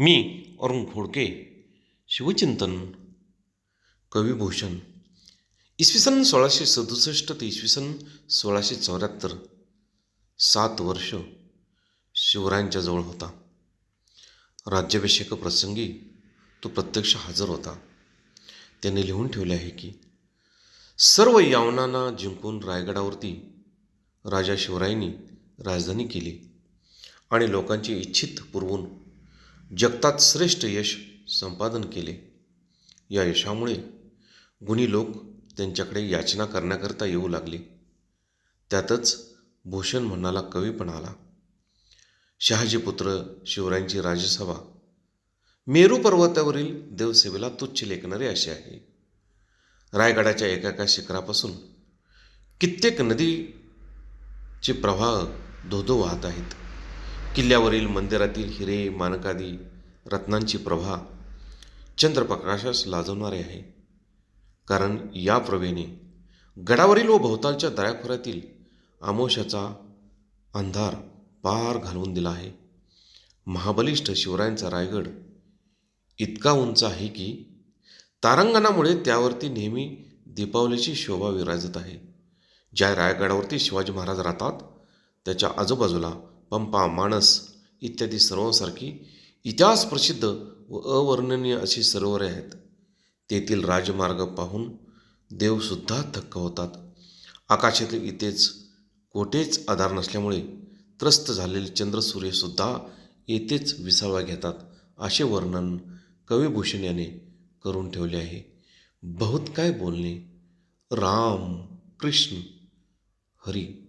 मी अरुण खोडके शिवचिंतन कविभूषण इसवी सन सोळाशे सदुसष्ट ते इसवी सन सोळाशे चौऱ्याहत्तर सात वर्ष शिवरायांच्या जवळ होता. राज्याभिषेक प्रसंगी तो प्रत्यक्ष हजर होता. त्याने लिहून ठेवले आहे की सर्व यावनांना जिंकून रायगडावरती राजा शिवरायांनी राजधानी केली आणि लोकांची इच्छित पुरवून जगतात श्रेष्ठ यश संपादन केले. या यशामुळे गुणी लोक त्यांच्याकडे याचना करण्याकरता येऊ लागले. त्यातच भूषण म्हणाला कवी पण आला. शहाजीपुत्र शिवरायांची राजसभा मेरू पर्वतावरील देवसेवेला तुच्छ लेखणारे असे आहे. रायगडाच्या एका एका शिखरापासून कित्येक नदीचे प्रवाह धोधो वाहत आहेत. किल्ल्यावरील मंदिरातील हिरे मानकादी रत्नांची प्रभा चंद्रप्रकाशास लाजवणारे आहे. कारण या प्रभेने गडावरील व भोवतालच्या दऱ्याखोऱ्यातील आमोशाचा अंधार पार घालवून दिला आहे. महाबलिष्ठ शिवरायांचा रायगड इतका उंच आहे की तारांगणामुळे त्यावरती नेहमी दीपावलीची शोभा विराजत आहे. ज्या रायगडावरती शिवाजी महाराज राहतात त्याच्या आजूबाजूला पंपा माणस इत्यादी सर्वांसारखी इतिहास प्रसिद्ध व अवर्णनीय अशी सरोवरे आहेत. तेथील राजमार्ग पाहून देवसुद्धा थक्क होतात. आकाशातील इथेच कोठेच आधार नसल्यामुळे त्रस्त झालेले चंद्रसूर्यसुद्धा येथेच विसावा घेतात असे वर्णन कविभूषण याने करून ठेवले आहे. बहुत काय बोलणे? राम कृष्ण हरी